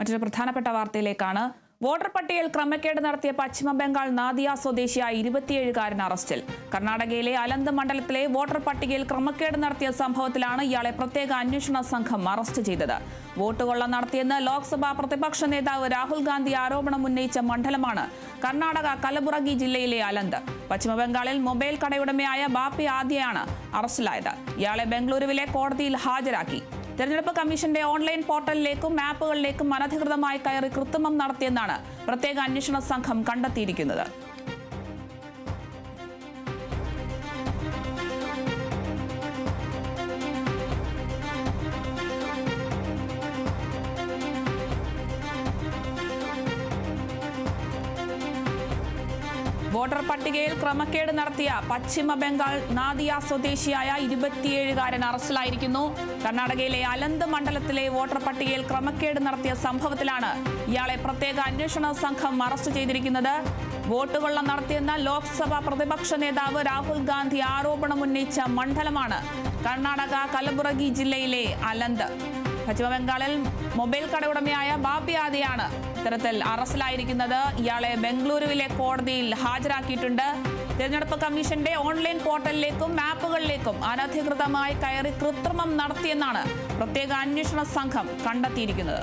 മറ്റൊരു പ്രധാനപ്പെട്ട വാർത്തയിലേക്കാണ്. വോട്ടർ പട്ടികയിൽ ക്രമക്കേട് നടത്തിയ പശ്ചിമ ബംഗാൾ നാദിയ സ്വദേശിയായ ഇരുപത്തിയേഴുകാരൻ അറസ്റ്റിൽ. കർണാടകയിലെ അലന്ത് മണ്ഡലത്തിലെ വോട്ടർ പട്ടികയിൽ ക്രമക്കേട് നടത്തിയ സംഭവത്തിലാണ് ഇയാളെ പ്രത്യേക അന്വേഷണ സംഘം അറസ്റ്റ് ചെയ്തത്. വോട്ട് കൊള്ള നടത്തിയെന്ന് ലോക്സഭാ പ്രതിപക്ഷ നേതാവ് രാഹുൽ ഗാന്ധി ആരോപണം ഉന്നയിച്ച മണ്ഡലമാണ് കർണാടക കലബുറഗി ജില്ലയിലെ അലന്ത്. പശ്ചിമബംഗാളിൽ മൊബൈൽ കടയുടമയായ ബാപ്പി ആദ്യയാണ് അറസ്റ്റിലായത്. ഇയാളെ ബംഗളൂരുവിലെ കോടതിയിൽ ഹാജരാക്കി. തെരഞ്ഞെടുപ്പ് കമ്മീഷന്റെ ഓൺലൈൻ പോർട്ടലിലേക്കും ആപ്പുകളിലേക്കും അനധികൃതമായി കയറി കൃത്രിമം നടത്തിയെന്നാണ് പ്രത്യേക അന്വേഷണ സംഘം കണ്ടെത്തിയിരിക്കുന്നത്. വോട്ടർ പട്ടികയിൽ ക്രമക്കേട് നടത്തിയ പശ്ചിമ ബംഗാൾ നാദിയ സ്വദേശിയായ ഇരുപത്തിയേഴുകാരൻ അറസ്റ്റിലായിരിക്കുന്നു. കർണാടകയിലെ അലന്ത് മണ്ഡലത്തിലെ വോട്ടർ പട്ടികയിൽ ക്രമക്കേട് നടത്തിയ സംഭവത്തിലാണ് ഇയാളെ പ്രത്യേക അന്വേഷണ സംഘം അറസ്റ്റ് ചെയ്തിരിക്കുന്നത്. വോട്ട് കൊള്ള നടത്തിയെന്ന ലോക്സഭാ പ്രതിപക്ഷ നേതാവ് രാഹുൽ ഗാന്ധി ആരോപണം ഉന്നയിച്ച മണ്ഡലമാണ് കർണാടക കലബുറഗി ജില്ലയിലെ അലന്ത്. പശ്ചിമബംഗാളിൽ മൊബൈൽ കട ഉടമയായ ബാപ്പി ആദിയാണ് ഇത്തരത്തിൽ അറസ്റ്റിലായിരിക്കുന്നത്. ഇയാളെ ബംഗളൂരുവിലെ കോടതിയിൽ ഹാജരാക്കിയിട്ടുണ്ട്. തിരഞ്ഞെടുപ്പ് കമ്മീഷന്റെ ഓൺലൈൻ പോർട്ടലിലേക്കും ആപ്പുകളിലേക്കും അനധികൃതമായി കയറി കൃത്രിമം നടത്തിയെന്നാണ് പ്രത്യേക അന്വേഷണ സംഘം കണ്ടെത്തിയിരിക്കുന്നത്.